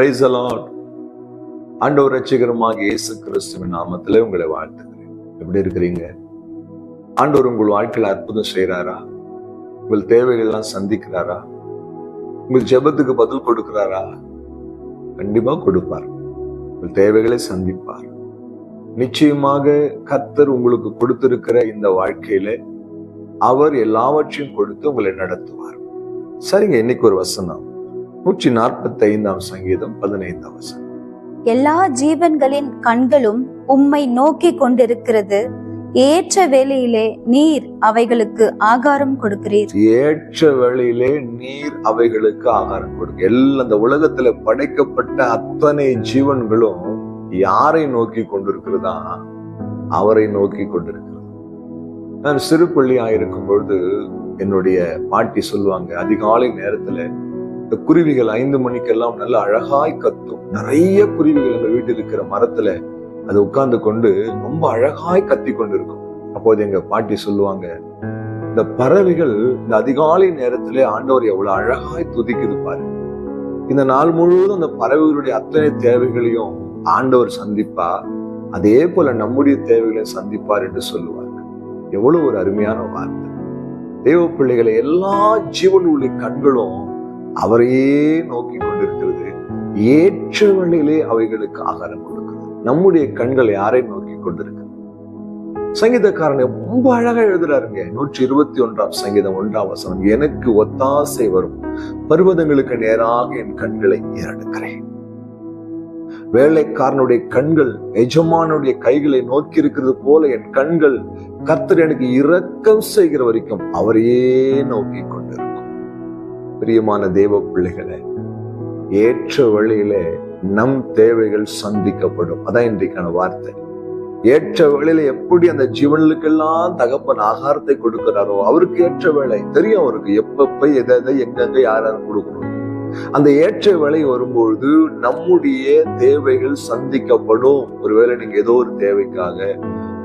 Price allot ஆண்டவர் ரட்சிகரமாக இயேசு கிறிஸ்துவின் நாமத்தில் உங்களை வாழ்த்துக்கிறேன் எப்படி இருக்கிறீங்க? ஆண்டவர் உங்கள் வாழ்க்கையில் அற்புதம் செய்கிறாரா? உங்கள் தேவைகள்லாம் சந்திக்கிறாரா? உங்கள் ஜெபத்துக்கு பதில் கொடுக்கிறாரா? கண்டிப்பாக கொடுப்பார். உங்கள் தேவைகளை சந்திப்பார். நிச்சயமாக கத்தர் உங்களுக்கு கொடுத்திருக்கிற இந்த வாழ்க்கையில அவர் எல்லாவற்றையும் கொடுத்து உங்களை நடத்துவார். சரிங்க இன்னைக்கு ஒரு வசனம். நூற்றி நாற்பத்தி ஐந்தாம் சங்கீதம் பதினைந்தாம் வசனம். எல்லா ஜீவன்களின் கண்களும் உம்மை நோக்கி கொண்டிருக்கிறது. ஏற்ற வேளையிலே நீர் அவைகளுக்கு ஆகாரம் கொடுக்கிறீர். ஏற்ற வேளையிலே நீர் அவைகளுக்கு ஆகாரம் கொடுக்க எல்லாம் இந்த உலகத்துல படைக்கப்பட்ட அத்தனை ஜீவன்களும் யாரை நோக்கி கொண்டிருக்கிறதா? அவரை நோக்கி கொண்டிருக்கிறது. நான் சிறு பிள்ளையா இருக்கும் பொழுது என்னுடைய பாட்டி சொல்லுவாங்க அதிகாலை நேரத்துல இந்த குருவிகள் ஐந்து மணிக்கெல்லாம் நல்ல அழகாய் கத்தும். நிறைய குருவிகள் எங்க வீட்டில் இருக்கிற மரத்துல அது உட்கார்ந்து கொண்டு ரொம்ப அழகாய் கத்தி கொண்டு இருக்கும் அப்போது எங்க பாட்டி சொல்லுவாங்க இந்த பறவைகள் இந்த அதிகாலை நேரத்துல ஆண்டவர் எவ்வளவு அழகாய் துதிக்குது பாரு. இந்த நாள் முழுவதும் அந்த பறவைகளுடைய அத்தனை தேவைகளையும் ஆண்டவர் சந்திப்பா. அதே போல நம்முடைய தேவைகளை சந்திப்பார் என்று சொல்லுவாங்க. எவ்வளவு ஒரு அருமையான வார்த்தை. தேவ பிள்ளைகளை எல்லா ஜீவனுடைய கண்களும் அவரையே நோக்கி கொண்டிருக்கிறது. ஏற்ற வழியிலே அவைகளுக்கு ஆகாரம் கொடுக்கிறது. நம்முடைய கண்கள் யாரை நோக்கி கொண்டிருக்கிறது? சங்கீதக்காரனை ரொம்ப அழகா எழுதுறாருங்க நூற்றி இருபத்தி ஒன்றாம் சங்கீதம் ஒன்றாம் வசனம். எனக்கு ஒத்தாசை வரும். பர்வதங்களுக்கு நேராக என் கண்களை ஏறெடுக்கிறேன். வேலைக்காரனுடைய கண்கள் எஜமானுடைய கைகளை நோக்கி இருக்கிறது போல என் கண்கள் கர்த்தர் எனக்கு இரக்கம் செய்கிற வரைக்கும் அவரையே நோக்கி கொண்டிருக்கும். பிரியமான தேவ பிள்ளைகளை ஏற்ற வழியிலே நம் தேவைகள் சந்திக்கப்படும். அதான் இன்றைக்கான வார்த்தை. ஏற்ற வேளையில எப்படி அந்த ஜீவனுக்கெல்லாம் தகப்பன் ஆகாரத்தை கொடுக்கிறாரோ அவருக்கு ஏற்ற வேலை. தெரியும் அவருக்கு எப்பப்ப எதை எதை எங்கெங்க யாராரு கொடுக்கணும். அந்த ஏற்ற வேலை வரும்பொழுது நம்முடைய தேவைகள் சந்திக்கப்படும். ஒருவேளை நீங்க ஏதோ ஒரு தேவைக்காக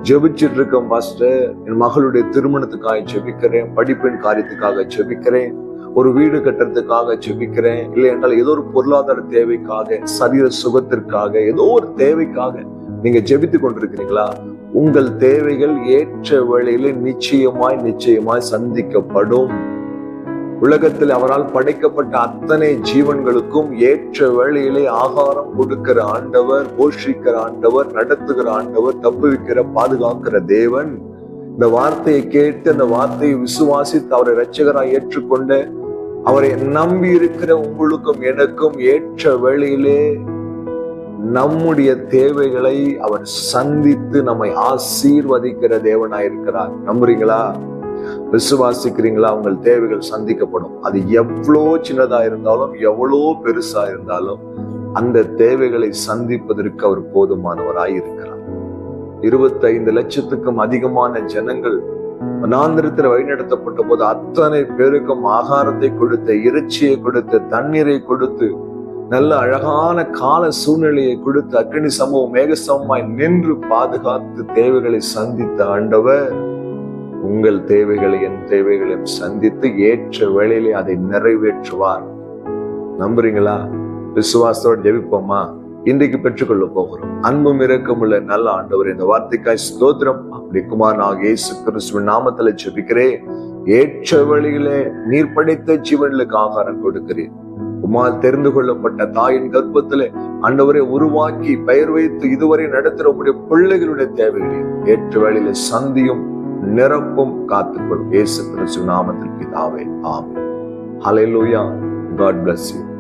ஜெபிச்சிட்டு இருக்கேன் பாஸ்டர். என் மகளுடைய திருமணத்துக்காக ஜெபிக்கிறேன் படிப்பின் காரியத்துக்காக ஜெபிக்கிறேன். ஒரு வீடு கட்டுறதுக்காக ஜெபிக்கிறேன். இல்லை என்றால் ஏதோ ஒரு பொருளாதார தேவைக்காக சரீர சுகத்திற்காக ஏதோ ஒரு தேவைக்காக நீங்க ஜெபித்து கொண்டிருக்கிறீங்களா? உங்கள் தேவைகள் ஏற்ற வேளையில நிச்சயமாய் நிச்சயமாய் சந்திக்கப்படும். உலகத்தில் அவரால் படைக்கப்பட்ட அத்தனை ஜீவன்களுக்கும் ஏற்ற வேளையிலே ஆகாரம் கொடுக்கிற ஆண்டவர் போஷிக்கிற ஆண்டவர் நடத்துகிற ஆண்டவர் தப்புவிக்கிற பாதுகாக்கிற தேவன். இந்த வார்த்தையை கேட்டு அந்த வார்த்தையை விசுவாசித்து அவரை ரட்சகராக ஏற்றுக்கொண்டு அவரை நம்பி இருக்கிற உங்களுக்கும் எனக்கும் ஏற்ற வேளையிலே நம்முடைய தேவைகளை அவர் சந்தித்து நம்மை ஆசீர்வதிக்கிற தேவனாயிருக்கிறார் நம்புறீங்களா? விசுவாசிக்கிறீங்களா? உங்கள் தேவைகள் சந்திக்கப்படும். அது எவ்வளோ சின்னதா இருந்தாலும் எவ்வளோ பெருசா இருந்தாலும் அந்த தேவைகளை சந்திப்பதற்கு அவர் போதுமானவராய் இருக்கிறார். இருபத்தி ஐந்து லட்சத்துக்கும் அதிகமான ஜனங்கள் வனாந்திரத்தில் வழிநடத்தப்பட்ட போது அத்தனை பேருக்கும் ஆகாரத்தை கொடுத்து இறைச்சியை கொடுத்து தண்ணீரை கொடுத்து நல்ல அழகான கால சூழ்நிலையை கொடுத்து அக்னி சமூகம் மேக சமமாய் நின்று பாதுகாத்து தேவைகளை சந்தித்த ஆண்டவர் உங்கள் தேவைகளை என் தேவைகளையும் சந்தித்து ஏற்ற வேளையிலே அதை நிறைவேற்றுவார். நம்புறீங்களா? விசுவாசத்தோடு ஜெபிப்போமா? இன்றைக்கு பெற்றுக்கொள்ள போகிறோம். அன்பும் இரக்கமுள்ள நல்ல ஆண்டவர் இந்த வார்த்தைக்காய் ஸ்தோத்திரம். அப்படி குமாரனாக இயேசு கிறிஸ்துவின் நாமத்துல ஜெபிக்கிறேன். ஏற்ற வழியிலே நீர் படைத்த ஜீவன்களுக்கு ஆகாரம் கொடுக்கிறேன். உமால் தெரிந்து கொள்ளப்பட்ட தாயின் கர்ப்பத்திலே அண்டவரை உருவாக்கி பெயர் வைத்து இதுவரை நடத்துகிற உடைய பிள்ளைகளுடைய தேவைகளை ஏற்ற வேளையில சந்தியும் நிரப்பும் காத்துக்கொள்ளும். இயேசு கிறிஸ்து நாமத்தில் பிதாவே ஆமென். லூயா காட் பிளஸ் யூ